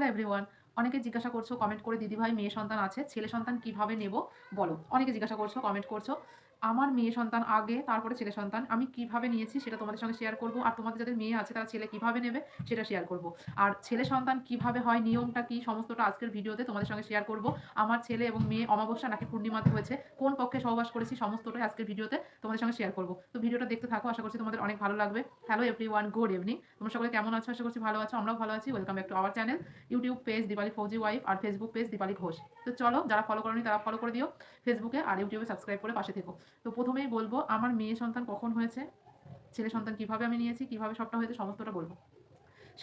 Hello everyone, অনেকে জিজ্ঞাসা করছ কমেন্ট করে দিদিভাই মেয়ে সন্তান আছে, ছেলে সন্তান কীভাবে নেব বলো। অনেকে জিজ্ঞাসা করছ কমেন্ট করছ। আমার মেয়ে সন্তান আগে, তারপরে ছেলে সন্তান। আমি কীভাবে নিয়েছি সেটা তোমাদের সঙ্গে শেয়ার করব। আর তোমাদের যাদের মেয়ে আছে, তারা ছেলে কীভাবে নেবে সেটা শেয়ার করব। আর ছেলে সন্তান কীভাবে হয়, নিয়মটা কি, সমস্তটা আজকের ভিডিওতে তোমাদের সঙ্গে শেয়ার করব। আমার ছেলে এবং মেয়ে অমাবস্যা নাকি পূর্ণিমাতে হয়েছে, কোন পক্ষে সহবাস করেছি সমস্তটাই আজকের ভিডিওতে তোমাদের সঙ্গে শেয়ার করব। তো ভিডিওটা দেখতে থাকো, আশা করছি তোমাদের অনেক ভালো লাগবে। Hello everyone good evening তোমরা সকলে কেমন আছো? আশা করছি ভালো আছো, আমরাও ভালো আছি। Welcome back to our channel YouTube page Dipali Fauji wife R Facebook page Dipali Ghosh তো চলো, যারা ফলো করনি, তারা ফলো করে দিও ফেসবুকে আর ইউটিউবে সাবস্ক্রাইব করে পাশে থেকো। তো প্রথমেই বলব, আমার মেয়ে সন্তান কখন হয়েছে, ছেলে সন্তান কীভাবে আমি নিয়েছি, কীভাবে সবটা হয়েছে সমস্তটা বলব।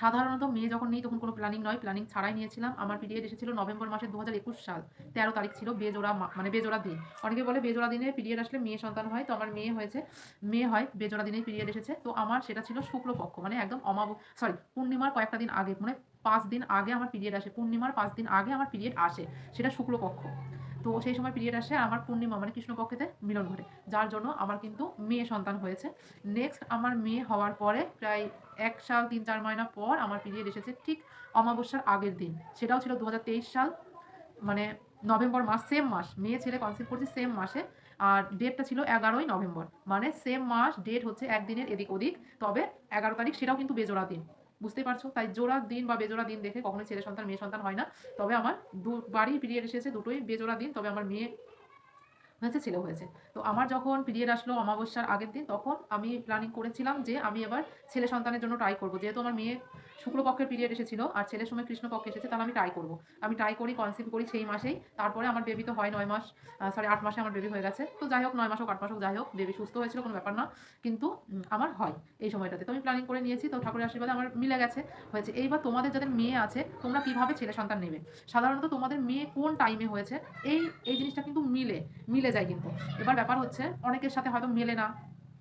সাধারণত মেয়ে যখন নেই তখন কোনো প্ল্যানিং নয় প্ল্যানিং ছাড়াই নিয়েছিলাম। আমার পিরিয়ড এসেছিল নভেম্বর মাসের দু হাজার একুশ সাল, তেরো তারিখ ছিল বেজোড়া মানে বেজোড়া দিন। অনেকে বলে বেজোড়া দিনে পিরিয়ড আসলে মেয়ে সন্তান হয়, তো আমার মেয়ে হয়েছে, মেয়ে হয় বেজোড়া দিনেই পিরিয়ড এসেছে। তো আমার সেটা ছিল শুক্লপক্ষ মানে একদম অমাব সরি পূর্ণিমার কয়েকটা দিন আগে মানে পাঁচ দিন আগে আমার পিরিয়ড আসে, পূর্ণিমার পাঁচ দিন আগে আমার পিরিয়ড আসে, সেটা শুক্লপক্ষ। তো সেই সময় পিরিয়ড আসে আমার পূর্ণিমা মানে কৃষ্ণপক্ষেতে মিলন ঘটে। যার জন্য আমার কিন্তু মেয়ে সন্তান হয়েছে। নেক্সট আমার মেয়ে হওয়ার পরে প্রায় এক সাল, তিন চার মাস পর আমার পিরিয়ড এসেছে ঠিক অমাবস্যার আগের দিন। সেটাও ছিল দু হাজার তেইশ সাল মানে নভেম্বর মাস সেম মাস। মেয়ে ছেলে কনসিভ করছি সেম মাসে। আর ডেটটা ছিল এগারোই নভেম্বর। মানে সেম মাস ডেট হচ্ছে একদিনের এদিক ওদিক তবে এগারো তারিখ সেটাও কিন্তু বেজোড়া দিন। বুঝতেই পারছ? তাই জোড়া দিন বা বেজোড়া দিন দেখে কখনোই ছেলে সন্তান, মেয়ে সন্তান হয় না। তবে আমার দুবারই পিরিয়ড এসেছে দুটোই বেজোড়া দিন। তবে আমার মেয়ে হয়েছে, ছেলে হয়েছে। তো আমার যখন পিরিয়ড আসলো অমাবস্যার আগের দিন, তখন আমি প্ল্যানিং করেছিলাম যে আমি এবার ছেলে সন্তানের জন্য ট্রাই করব। যেহেতু আমার মেয়ে শুক্লপক্ষের পিরিয়ড এসেছিল আর ছেলের সময় কৃষ্ণপক্ষে এসেছে, তাহলে আমি ট্রাই করব। আমি ট্রাই করি কনসিভ করি সেই মাসেই। তারপরে আমার বেবি তো হয় নয় মাস সরি আট মাসে আমার বেবি হয়ে গেছে। তো যাই হোক, নয় মাস হোক, আট মাস হোক, যাই হোক বেবি সুস্থ হয়েছিল, কোনো ব্যাপার না। কিন্তু আমার হয় এই সময়টাতে। তো আমি প্ল্যানিং করে নিয়েছি, তো ঠাকুরের আশীর্বাদে আমার মিলে গেছে, হয়েছে। এইবার তোমাদের যাদের মেয়ে আছে, তোমরা কীভাবে ছেলে সন্তান নেবে? সাধারণত তোমাদের মেয়ে কোন টাইমে হয়েছে? এই এই জিনিসটা কিন্তু মিলে মিলে যায় কিন্তু। এবার ব্যাপার হচ্ছে, অনেকের সাথে হয়তো মেলে না,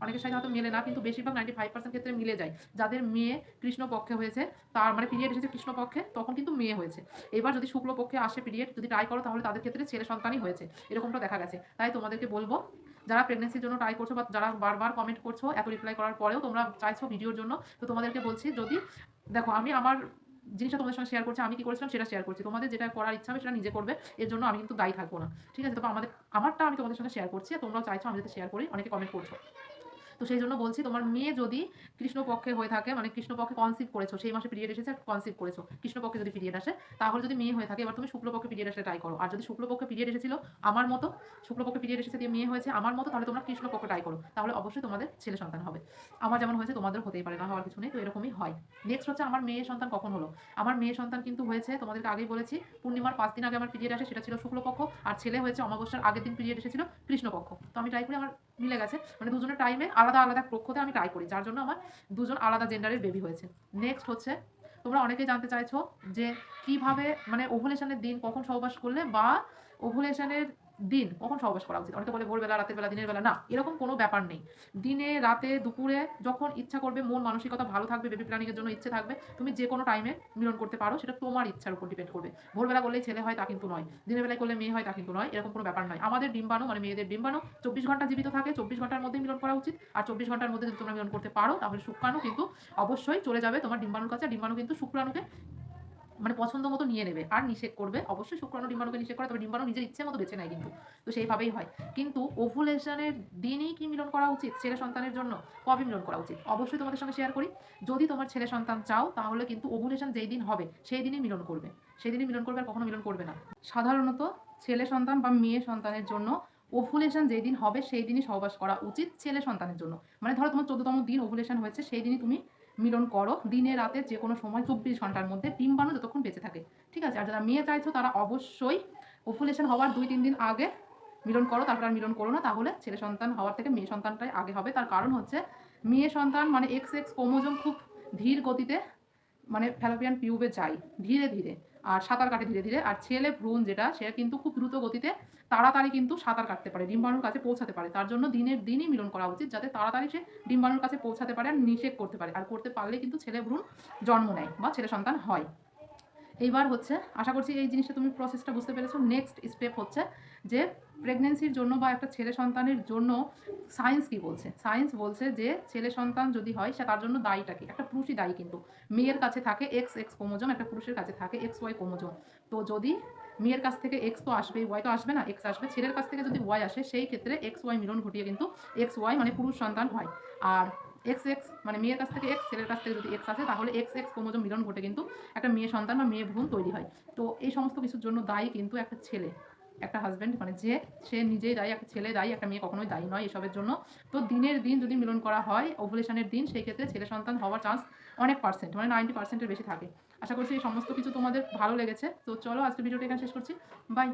অনেকের সাথে হয়তো মেলে না, কিন্তু বেশিরভাগ নাইনটি ফাইভ পার্সেন্ট ক্ষেত্রে মিলে যায়। যাদের মেয়ে কৃষ্ণপক্ষে হয়েছে, তার মানে পিরিয়ড এসেছে কৃষ্ণপক্ষে, তখন কিন্তু মেয়ে হয়েছে। এবার যদি শুক্লপক্ষে আসে পিরিয়ড যদি ট্রাই করো, তাহলে তাদের ক্ষেত্রে ছেলে সন্তানই হয়েছে। এরকমটা দেখা গেছে। তাই তোমাদেরকে বলব, যারা প্রেগনেন্সির জন্য ট্রাই করছ বা যারা বারবার কমেন্ট করছ, এত রিপ্লাই করার পরেও তোমরা চাইছো ভিডিওর জন্য, তো তোমাদেরকে বলছি, যদি দেখো, আমি আমার জিনিসটা তোমাদের সঙ্গে শেয়ার করছে, আমি কি করেছিলাম সেটা শেয়ার করছি। তোমাদের যেটা করার ইচ্ছা হবে সেটা নিজে করবে, এর জন্য আমি কিন্তু দায়ী থাকব না। ঠিক আছে? তো আমাদের, আমারটা আমি তোমাদের সঙ্গে শেয়ার করছি তোমরাও চাইছো আমি যাতে শেয়ার করি, অনেকে কমেন্ট করছ। তো সেই জন্য বলছি, তোমার মেয়ে যদি কৃষ্ণপক্ষে হয়ে থাকে মানে কৃষ্ণপক্ষে কনসিভ করেছ, সেই মাসে পিরিয়ড এসেছে কনসিভ করেছ, কৃষ্ণপক্ষে যদি পিরিয়ড আসে, তাহলে যদি মেয়ে হয়ে থাকে, এবার তুমি শুক্লপক্ষে পিরিয়ড আসলে ট্রাই করো। আর যদি শুক্লপক্ষে পিরিয়ড এসেছিল আমার মতো, শুক্লপক্ষে পিরিয়ড এসেছে দিয়ে মেয়ে হয়েছে আমার মতো, তাহলে তোমরা কৃষ্ণপক্ষে ট্রাই করো। তাহলে অবশ্যই তোমাদের ছেলে সন্তান হবে। আমার যেমন হয়েছে তোমাদের হতেই পারে, না হওয়ার কিছু নেই, তো এরকমই হয়। নেক্সট হচ্ছে আমার মেয়ে সন্তান কখন হলো? আমার মেয়ে সন্তান কিন্তু হয়েছে, তোমাদেরকে আগেই বলেছি, পূর্ণিমার পাঁচ দিন আগে আমার পিরিয়ড আসে, সেটা ছিল শুক্লপক্ষ, আর ছেলে হয়েছে অমাবস্যার আগের দিন পিরিয়ড এসেছিল কৃষ্ণপক্ষ। তো আমি ট্রাই করি আমার মিলে গেছে। মানে দুজনের টাইমে আলাদা আলাদা পক্ষতে আমি ট্রাই করি, যার জন্য আমার দুজন আলাদা জেন্ডারের বেবি হয়েছে। নেক্সট হচ্ছে, তোমরা অনেকেই জানতে চাইছো যে কীভাবে মানে ওভুলেশনের দিন কখন সহবাস করলে বা ওভুলেশনের দিন, কখন সহবাস করা উচিত? অনেকে বলে ভোরবেলা, রাতের বেলা, দিনের বেলা। না, এরকম কোনো ব্যাপার নেই। দিনে, রাতে, দুপুরে যখন ইচ্ছা করবে, মন, মানসিকতা ভালো থাকবে বেবি প্ল্যানিং এর জন্য ইচ্ছে থাকবে, তুমি যে কোনো টাইমে মিলন করতে পারো, সেটা তোমার ইচ্ছার উপর ডিপেন্ড করবে। ভোরবেলা করলেই ছেলে হয়, তা কিন্তু নয়। দিনের বেলায় করলে মেয়ে হয়, তা কিন্তু নয়। এরকম কোনো ব্যাপার নয়। আমাদের ডিম্বাণু মানে মেয়েদের ডিম্বাণু, চব্বিশ ঘণ্টা জীবিত থাকে, চব্বিশ ঘণ্টার মধ্যে মিলন করা উচিত। আর চব্বিশ ঘণ্টার মধ্যে যদি তোমরা মিলন করতে পারো, তাহলে শুক্রাণু কিন্তু অবশ্যই চলে যাবে তোমার ডিম্বাণুর কাছে। ডিম্বাণু কিন্তু শুক্রাণুকে মানে পছন্দ মতো নিয়ে নেবে। আর নিষেধ করবে। অবশ্যই শুক্রাণু ডিম্বাণুকে নিষেধ করে, তবে ডিম্বাণু নিজের ইচ্ছে মতো বেছে নেয় কিন্তু। তো সেইভাবেই হয়। কিন্তু ওভুলেশনের দিনই কি মিলন করা উচিত? ছেলে সন্তানের জন্য কবে মিলন করা উচিত? অবশ্যই তোমাদের সঙ্গে শেয়ার করি। যদি তোমার ছেলে সন্তান চাও, তাহলে কিন্তু ওভুলেশন যেই দিন হবে, সেই দিনই মিলন করবে। সেই দিনই মিলন করবে আর কখনো মিলন করবে না। সাধারণত ছেলে সন্তান বা মেয়ে সন্তানের জন্য ওভুলেশন যেই দিন হবে, সেই দিনই সহবাস করা উচিত ছেলে সন্তানের জন্য। মানে ধরো তোমার চোদ্দতম দিন ওভুলেশন হয়েছে, সেই দিনই তুমি মিলন করো। দিনে, রাতে যে কোনো সময় চব্বিশ ঘণ্টার মধ্যে ডিম্বাণু যতক্ষণ বেঁচে থাকে। ঠিক আছে? আর যারা মেয়ে চাইছো, তারা অবশ্যই ওভুলেশন হওয়ার দুই, তিন দিন আগে মিলন করো। তারপর আর মিলন করো না। তাহলে ছেলে সন্তান হওয়ার থেকে মেয়ে সন্তানটাই আগে হবে। তার কারণ হচ্ছে মেয়ে সন্তান মানে এক্স এক্স ক্রোমোজোম খুব ধীর গতিতে মানে ফ্যালোপিয়ান পিউবে যায়। ধীরে ধীরে। আর সাঁতার কাটে ধীরে ধীরে। আর ছেলে ভ্রূণ যেটা সে কিন্তু খুব দ্রুত গতিতে তাড়াতাড়ি কিন্তু সাঁতার কাটতে পারে, ডিম্বাণুর কাছে পৌঁছাতে পারে। তার জন্য দিনের দিনই মিলন করা উচিত যাতে তাড়াতাড়ি সে ডিম্বাণুর কাছে পৌঁছাতে পারে আর নিষেধ করতে পারে। আর করতে পারলে কিন্তু ছেলে ভ্রূণ জন্ম নেয় বা ছেলে সন্তান হয়। এইবার হচ্ছে, আশা করছি এই জিনিসটা তুমি প্রসেসটা বুঝতে পেরেছ। নেক্সট স্টেপ হচ্ছে যে প্রেগনেন্সির জন্য বা একটা ছেলে সন্তানের জন্য সায়েন্স কি বলছে? সায়েন্স বলছে যে ছেলে সন্তান যদি হয়, সে তার জন্য দায়ীটা কি? একটা পুরুষই দায়ী কিন্তু। মেয়ের কাছে থাকে এক্স এক্স ক্রোমোজোম একটা পুরুষের কাছে থাকে এক্স ওয়াই ক্রোমোজোম তো যদি মেয়ের কাছ থেকে এক্স তো আসবে ওয়াই তো আসবে না এক্স আসবে। ছেলের কাছ থেকে যদি ওয়াই আসে, সেই ক্ষেত্রে এক্স ওয়াই মিলন ঘটিয়ে কিন্তু এক্স ওয়াই মানে পুরুষ সন্তান হয়। আর এক্স এক্স মানে মেয়ের কাছ থেকে এক্স ছেলের কাছ থেকে যদি এক্স আসে, তাহলে এক্স এক্স ক্রোমোজোম মিলন ঘটে কিন্তু একটা মেয়ে সন্তান বা মেয়ে ভ্রূণ তৈরি হয়। তো এই সমস্ত কিছুর জন্য দায়ী কিন্তু একটা ছেলে, একটা হাজব্যান্ড মানে যে সে নিজেই দায়ী, একটা ছেলে দায়ী, একটা মেয়ে কখনোই দায়ী নয় এসবের জন্য। তো দিনের দিন যদি মিলন করা হয় ওভুলেশনের দিন, সেই ক্ষেত্রে ছেলে সন্তান হওয়ার চান্স অনেক পার্সেন্ট মানে নাইনটি পার্সেন্টের বেশি থাকে। আশা করছি এই সমস্ত কিছু তোমাদের ভালো লেগেছে। তো চলো আজকে ভিডিওটা এখানে শেষ করছি। বাই